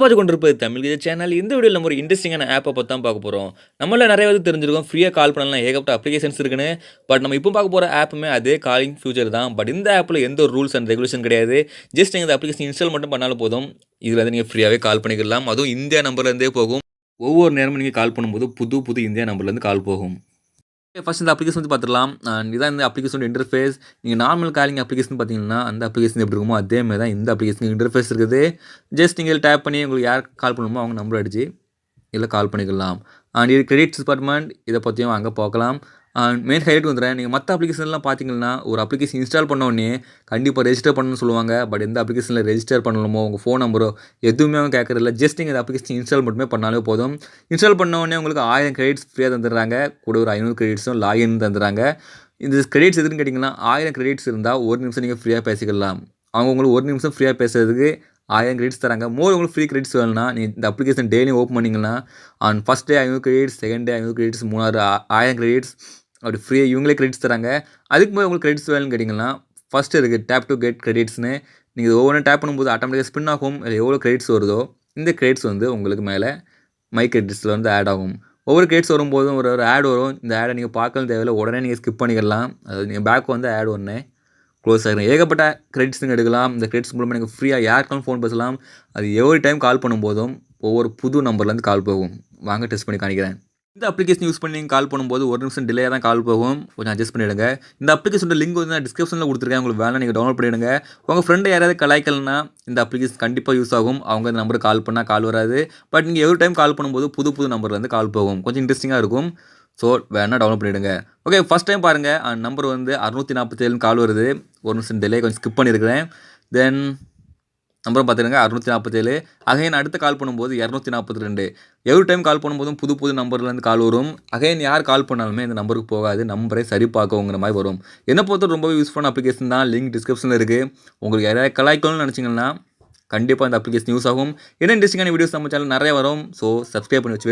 பார்த்து கொண்டிருப்பது தமிழ் கீத சேனல் இந்த வீடியோவில் நம்ம ஒரு இன்ட்ரெஸ்டிங்கான ஆப்பை பற்றி தான் பார்க்க போகிறோம் நம்மள நிறைய பேர் தெரிஞ்சிருக்கோம். ஃப்ரீயாக கால் பண்ணலாம். ஏகப்பட்ட அப்ளிகேஷன்ஸ் இருக்குன்னு. பட் நம்ம இப்போ பார்க்க போகிற ஆப்புமே அதே காலிங் ஃபியூச்சர் தான். பட் இந்த ஆப்பில் எந்த ஒரு ரூல்ஸ் அண்ட் ரெகுலேஷன் கிடையாது. ஜஸ்ட் நீங்கள் இந்த அப்ளிகேஷன் இன்ஸ்டால் மட்டும் பண்ணாலும் போதும். இதில் வந்து நீங்கள் ஃப்ரீயாகவே கால் பண்ணிக்கலாம். அதுவும் இந்தியா நம்பர்லேருந்தே போகும். ஒவ்வொரு நேரமும் நீங்கள் கால் பண்ணும்போது புது புது இந்தியா நம்பர்லேருந்து கால் போகும். ஃபஸ்ட் இந்த அப்ளிகேஷன் வந்து பார்த்துக்கலாம் அண்ட் இதான் இந்த அப்ளிகேஷன் இன்டர்ஃபேஸ் நீங்கள் நார்மல் காலிங் அப்ளிகேஷன் பார்த்தீங்கன்னா அந்த அப்ளிகேஷன் எப்படி இருக்குமோ அதே மாதிரி தான் இந்த அப்ளிகேஷன் இன்டர்ஃபேஸ் இருக்குது. ஜஸ்ட் நீங்கள் டேப் பண்ணி உங்களுக்கு யார் கால் பண்ணணுமோ அவங்க நம்பர் அடிச்சு இதில் கால் பண்ணிக்கலாம். அண்ட் இது கிரெடிட்ஸ் டிபார்ட்மெண்ட் இதை பற்றியும் அங்கே பார்க்கலாம். மெயின் ஹைலைட் வந்துடுறேன் நீங்கள் மற்ற அப்ளிகேஷன்லாம் பார்த்தீங்கன்னா ஒரு அப்ளிகேஷன் இன்ஸ்டால் பண்ண உடனே கண்டிப்பாக ரெஜிஸ்டர் பண்ணணும்னு சொல்லுவாங்க. பட் எந்த அப்ளிகேஷனில் ரெஜிஸ்டர் பண்ணணுமோ உங்கள் ஃபோன் நம்பரோ எதுவுமே அவங்க கேட்கறதில்ல ஜஸ்ட் நீங்கள் அந்த அப்ளிகேஷன் இன்ஸ்டால் மட்டுமே பண்ணாலே போதும். இன்ஸ்டால் பண்ண உடனே உங்களுக்கு ஆயிரம் கிரெடிட்ஸ் ஃப்ரீயாக தந்துடுறாங்க. கூட ஒரு ஐநூறு கிரெடிட்ஸும் லாகின் தந்துடுறாங்க. இந்த கிரெடிட்ஸ் எதுன்னு கேட்டிங்கன்னா ஆயிரம் கிரெடிட்ஸ் இருந்தால் ஒரு நிமிஷம் நீங்கள் ஃப்ரீயாக பேசிக்கலாம். அவங்க உங்களுக்கு ஒரு நிமிஷம் ஃப்ரீயாக பேசுறதுக்கு ஆயிரம் கிரெடிட்ஸ் தராங்க. மோர் உங்களுக்கு ஃப்ரீ கிரெடிட்ஸ் வேணும்னா நீ இந்த அப்ளிகேஷன் டெய்லியும் ஓப்பன் பண்ணிங்கன்னா ஆன் ஃபஸ்ட் டே ஐநூறு கிரெடிட்ஸ் செகண்ட் டே ஐநூறு கிரெடிட்ஸ் மூணாறு ஆயிரம் கிரெடிட்ஸ் அப்படி ஃப்ரீயாக இவங்களே கிரெடிட்ஸ் தராங்க. அதுக்கு மேலே உங்களுக்கு கிரெடிட்ஸ் வேணும்னு கேட்டிங்கன்னா ஃபஸ்ட்டு இருக்குது டேப் டு கெட் கிரெடிட்ஸ்னு நீங்கள் ஒவ்வொன்றும் டேப் பண்ணும்போது ஆட்டோமேட்டிக்காக ஸ்பின் ஆகும். இல்லை எவ்வளோ கிரெடிட்ஸ் வருதோ இந்த கிரெடிட்ஸ் வந்து உங்களுக்கு மேலே மை கிரெடிட்ஸில் வந்து ஆட் ஆகும். ஒவ்வொரு கிரெடிட்ஸ் வரும்போதும் ஒரு ஒரு ஆட் வரும். இந்த ஆடை நீங்கள் பார்க்கலாம் தேவையில்ல. உடனே நீங்கள் ஸ்கிப் பண்ணிக்கலாம். அது நீங்கள் பேக் வந்து ஆட் ஒன்று க்ளோஸ் ஆகிடும் ஏகப்பட்ட கிரெடிட்ஸ் நீங்கள் எடுக்கலாம். இந்த கிரெடிட்ஸ் மூலமாக நீங்கள் ஃப்ரீயாக யாருக்காலும் ஃபோன் பேசலாம். அது எவ்வளோ டைம் கால் பண்ணும்போதும் ஒவ்வொரு புது நம்பர்லேருந்து கால் போகும். வாங்க டெஸ்ட் பண்ணி காணிக்கிறேன் இந்த அப்ளிகேஷன் யூஸ் பண்ணி நீங்கள் கால் பண்ணும்போது ஒரு நிமிஷம் டிலே தான் கால் போகும். கொஞ்சம் அட்ஜஸ்ட் பண்ணிவிடுங்க இந்த அப்ளிகேஷனோட லிங்க் வந்து நான் டிஸ்கிரிப்ஷனில் கொடுத்துருக்கேன். உங்களுக்கு வேணால் நீங்கள் டவுன்லோட் பண்ணிவிடுங்க உங்கள் ஃப்ரெண்டு யாராவது கலாய்க்கலனா இந்த அப்ளிகேஷன் கண்டிப்பாக யூஸ் ஆகும். அவங்க இந்த நம்பருக்கு கால் பண்ணால் கால் வராது. பட் நீங்கள் எவ்வளோ டைம் கால் பண்ணும்போது புது புது நம்பர்லேருந்து கால் போகும். கொஞ்சம் இன்ட்ரெஸ்டிங்காக இருக்கும். ஸோ வேணால் டவுன்லோட் பண்ணிவிடுங்க ஓகே ஃபஸ்ட் டைம் பாருங்கள் அந்த நம்பர் வந்து அறுநூற்றி நாற்பத்தேழுன்னு கால் வருது. ஒரு நிமிஷம் டிலே கொஞ்சம் ஸ்கிப் பண்ணியிருக்கிறேன் தென் நம்பரும் பார்த்துருங்க அறுநூற்றி நாற்பத்தேழு அகைன் அடுத்த கால் பண்ணும்போது இரநூத்தி நாற்பத்தி ரெண்டு எவ்வளோ டைம் கால் பண்ணும்போதும் புது புது நம்பர்லேருந்து கால் வரும். அகைன் யார் கால் பண்ணாலுமே இந்த நம்பருக்கு போகாது. நம்பரை சரி பார்க்கவுங்கிற மாதிரி வரும். என்னை பொறுத்த ரொம்ப யூஸ்ஃபுல்லான அப்ளிகேஷன் தான். லிங்க் டிஸ்கிரிப்ஷனில் இருக்குது உங்களுக்கு யாராவது கலாய்க்கணும்னு நினச்சிங்கன்னா கண்டிப்பாக இந்த அப்ளிகேஷன் யூஸ் ஆகும். என்ன இன்ட்ரெஸ்டிங்கான வீடியோஸ் நம்ம சேனல் நிறைய வரும். ஸோ சப்ஸ்கிரைப் பண்ணி வச்சு